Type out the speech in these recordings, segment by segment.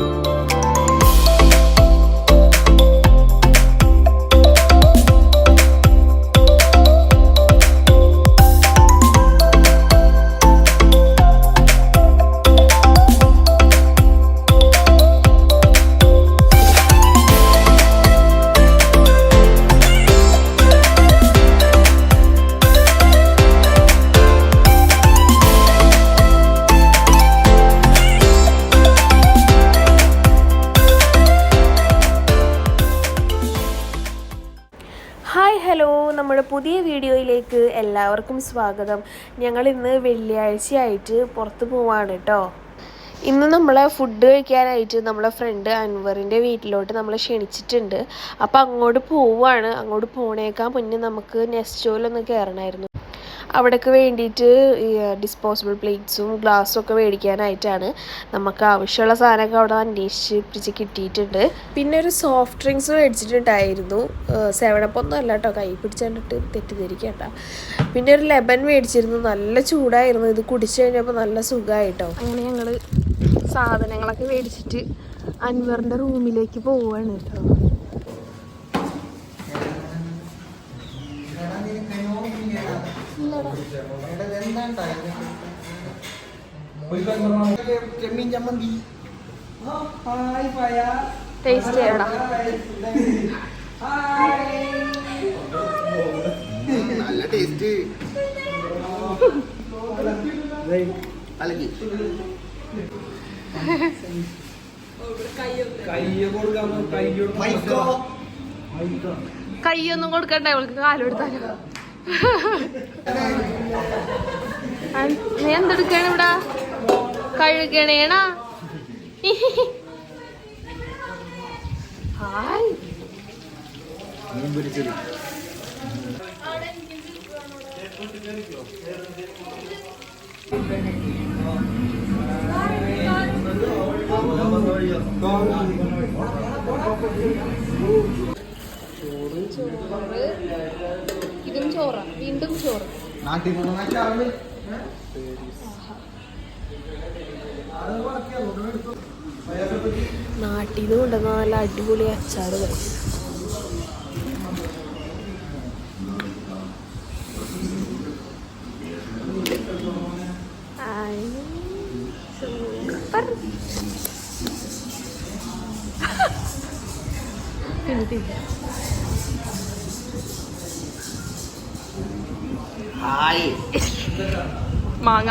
Hi നമ്മുടെ പുതിയ വീഡിയോയിലേക്ക് എല്ലാവർക്കും സ്വാഗതം. ഞങ്ങൾ ഇന്ന് വെള്ളിയാഴ്ചയായിട്ട് പുറത്ത് പോവാണ് കേട്ടോ ഇന്ന് നമ്മൾ ഫുഡ് കഴിക്കാനായിട്ട് നമ്മളെ ഫ്രണ്ട് അൻവറിന്റെ വീട്ടിലോട്ട് നമ്മൾ ക്ഷണിച്ചിട്ടുണ്ട്. അപ്പോൾ അങ്ങോട്ട് പോവുകയാണ് അങ്ങോട്ട് പോണേക്കാൻ മുന്നേ നമുക്ക് നെസ്റ്റോയിലൊന്ന് കയറണമായിരുന്നു അവിടേക്ക് വേണ്ടിയിട്ട് ഡിസ്പോസിബിൾ പ്ലേറ്റ്സും ഗ്ലാസ്സും ഒക്കെ മേടിക്കാനായിട്ടാണ് നമുക്ക് ആവശ്യമുള്ള സാധനമൊക്കെ അവിടെ അന്വേഷിച്ച് പിടിച്ച് കിട്ടിയിട്ടുണ്ട്. പിന്നെ ഒരു സോഫ്റ്റ് ഡ്രിങ്ക്സ് മേടിച്ചിട്ടുണ്ടായിരുന്നു. സെവനപ്പൊന്നും അല്ല കേട്ടോ. കൈ പിടിച്ചിട്ട് തെറ്റിദ്ധരിക്കണ്ട. പിന്നെ ഒരു ലെബൻ മേടിച്ചിരുന്നു. നല്ല ചൂടായിരുന്നു. ഇത് കുടിച്ചു കഴിഞ്ഞപ്പോൾ നല്ല സുഖമായിട്ടോ അങ്ങനെ ഞങ്ങൾ സാധനങ്ങളൊക്കെ മേടിച്ചിട്ട് അൻവറിന്റെ റൂമിലേക്ക് പോവുകയാണ് കേട്ടോ. ചെമ്മീൻ ചമ്മന്തി. ടേസ്റ്റ് നല്ല ടേസ്റ്റ് കൈയൊന്നും കൊടുക്കണ്ട അവൾക്ക് കാലെടുത്താലോ. നീ എന്തെടുക്കാണ് ഇവിടെ? കഴുകണേണാ? ഹായ്. പൊരിച്ചത് ചോറ്. ഇതും ചോറാ. വീണ്ടും ചോറ്. നാട്ടിൽ പോകുന്ന നാട്ടിൽ നിന്ന് കൊണ്ടുവന്ന നല്ല അടിപൊളി അച്ചാറ് കഴിച്ചു മാങ്ങ.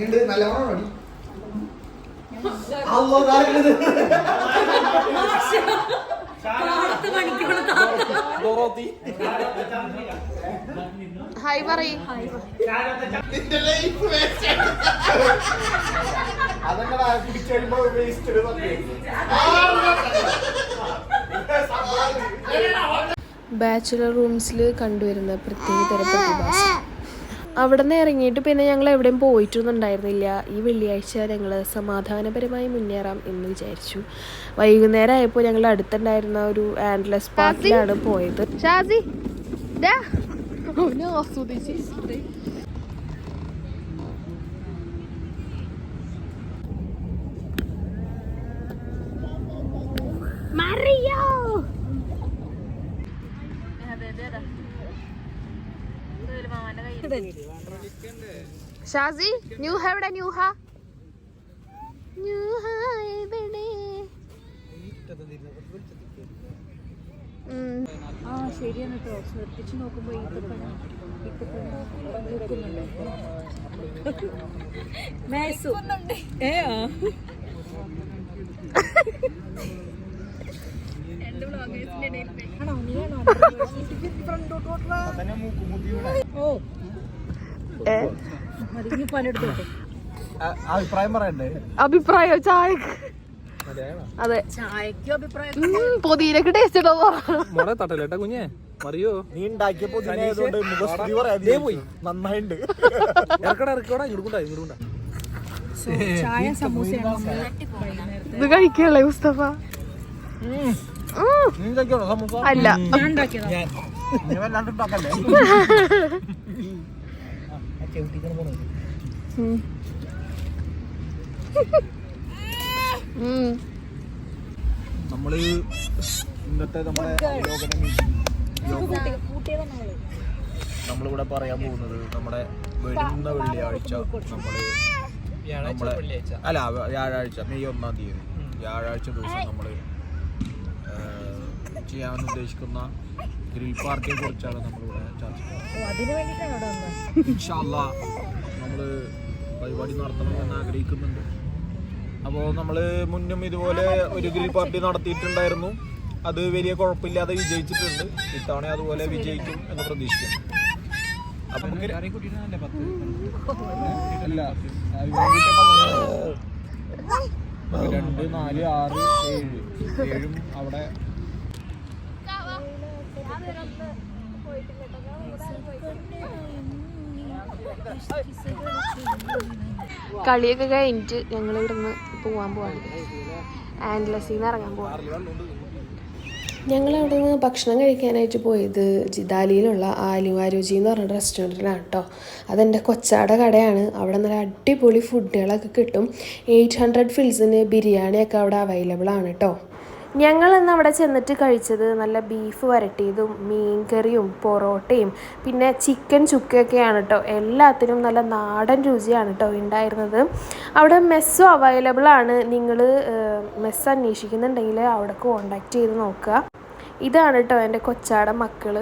എങ്ങനെയുണ്ട്? നല്ല മണമാണോ അല്ലോ കാണിക്കുന്നത് ഹായ് പറയ്. നിന്റെ ലൈഫ് വേസ്റ്റ് അതൊക്കെ പിടിച്ചു കഴിയുമ്പോ വേസ്റ്റ് ബാച്ചുലർ റൂംസിൽ കണ്ടുവരുന്ന പ്രത്യേക തരം പ്രതിഭാസം. അവിടെ നിന്ന് ഇറങ്ങിയിട്ട് പിന്നെ ഞങ്ങൾ എവിടെയും പോയിട്ടൊന്നും ഉണ്ടായിരുന്നില്ല ഈ വെള്ളിയാഴ്ച ഞങ്ങൾ സമാധാനപരമായി മുന്നേറാം എന്ന് വിചാരിച്ചു. വൈകുന്നേരം ആയപ്പോൾ ഞങ്ങൾ അടുത്തുണ്ടായിരുന്ന ഒരു ആൻഡ്ലസ് പാർക്കിലാണ് പോയത്. ഷാസി ആസ്വദിച്ച് മറിയോ ഷാസി ന്യൂഹ എവിടെ? ന്യൂഹ ന്യൂഹ എവിടെ. ആ ശരിയാണ് കേട്ടോ ശ്രദ്ധിച്ചു നോക്കുമ്പോ ഈത്തപ്പഴം ഈത്തപ്പഴം ഏ ആ. അഭിപ്രായം പറയണ്ടേ അഭിപ്രായോ ചായ അതെ ചായക്കും അഭിപ്രായം പൊതിയിലേക്ക് ടേസ്റ്റ് ഉണ്ടോ മോളെ തട്ടലേട്ടാ കുഞ്ഞേ? മറിയോ? നീ ഉണ്ടാക്കിയ പുതിയതുകൊണ്ട് മുഖസ്തുതി പറയാതെ പോയി. നന്നായിണ്ട്. ഇറക്കടാ ഇറക്കോടാ ഇങ്ങോട്ടാ ഇങ്ങോട്ടാ So, ചായ സമൂസയാണ്. നമ്മൾ വൈകുന്നേരത്തെ ഇത് കഴിക്കല്ലേ മുസ്തഫ? അല്ല. നമ്മൾ ഇന്നത്തെ നമ്മുടെ നമ്മളിവിടെ പറയാൻ പോകുന്നത് നമ്മുടെ വരുന്ന വെള്ളിയാഴ്ച നമ്മൾ നമ്മളെ അല്ല വ്യ- വ്യാഴാഴ്ച മെയ് ഒന്നാം തീയതി. വ്യാഴാഴ്ച ദിവസം നമ്മൾ ചെയ്യാൻ ഉദ്ദേശിക്കുന്ന ഗ്രിൽ പാർട്ടിയെ കുറിച്ചാണ് നമ്മളിവിടെ ചർച്ച ചെയ്യുന്നത്. നമ്മൾ പരിപാടി നടത്തണമെന്ന് ആഗ്രഹിക്കുന്നുണ്ട്. അപ്പോൾ നമ്മൾ മുന്നും ഇതുപോലെ ഒരു ഗ്രിൽ പാർട്ടി നടത്തിയിട്ടുണ്ടായിരുന്നു. അത് വലിയ കുഴപ്പമില്ലാതെ വിജയിച്ചിട്ടുണ്ട്. ഇത്തവണ അതുപോലെ വിജയിക്കും എന്ന് പ്രതീക്ഷിക്കുന്നു. അപ്പം നമുക്ക് അല്ല രണ്ട് നാല് ആറ് ഏഴ്. ഏഴും അവിടെ. കളിയൊക്കെ കഴിഞ്ഞിട്ട് ഞങ്ങൾ ഇവിടുന്ന് പോവാൻ പോവാണ്. ആൻഡ്ലസിന്ന് ഇറങ്ങാൻ പോവാണ്. ഞങ്ങൾ അവിടെ നിന്ന് ഭക്ഷണം കഴിക്കാനായിട്ട് പോയത് ജിദാലിയിലുള്ള ആലുവാരുചി എന്ന് പറഞ്ഞ റെസ്റ്റോറന്റിലാണ് കേട്ടോ അതെന്റെ കൊച്ചാട കടയാണ്. അവിടെ നല്ല അടിപൊളി ഫുഡുകളൊക്കെ കിട്ടും. എയ്റ്റ് ഹൺഡ്രഡ് ഫിൽസിന് ബിരിയാണിയൊക്കെ അവിടെ അവൈലബിൾ ആണ് കേട്ടോ ഞങ്ങൾ ഇന്ന് അവിടെ ചെന്നിട്ട് കഴിച്ചത് നല്ല ബീഫ് വരട്ടിയതും മീൻ കറിയും പൊറോട്ടയും പിന്നെ ചിക്കൻ ചുക്കയൊക്കെയാണ് കേട്ടോ എല്ലാത്തിനും നല്ല നാടൻ രുചിയാണ് കേട്ടോ ഉണ്ടായിരുന്നത് അവിടെ മെസ്സും അവൈലബിൾ ആണ്. നിങ്ങൾ മെസ്സ് അന്വേഷിക്കുന്നുണ്ടെങ്കിൽ അവിടെ കോണ്ടാക്ട് ചെയ്ത് നോക്കുക. ഇതാണ് കേട്ടോ എന്റെ കൊച്ചാടെ മക്കൾ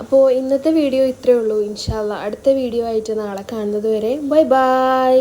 അപ്പോൾ ഇന്നത്തെ വീഡിയോ ഇത്രയേ ഉള്ളൂ. ഇൻഷാല്ല അടുത്ത വീഡിയോ ആയിട്ട് നാളെ കാണുന്നത് വരെ ബൈ ബൈ.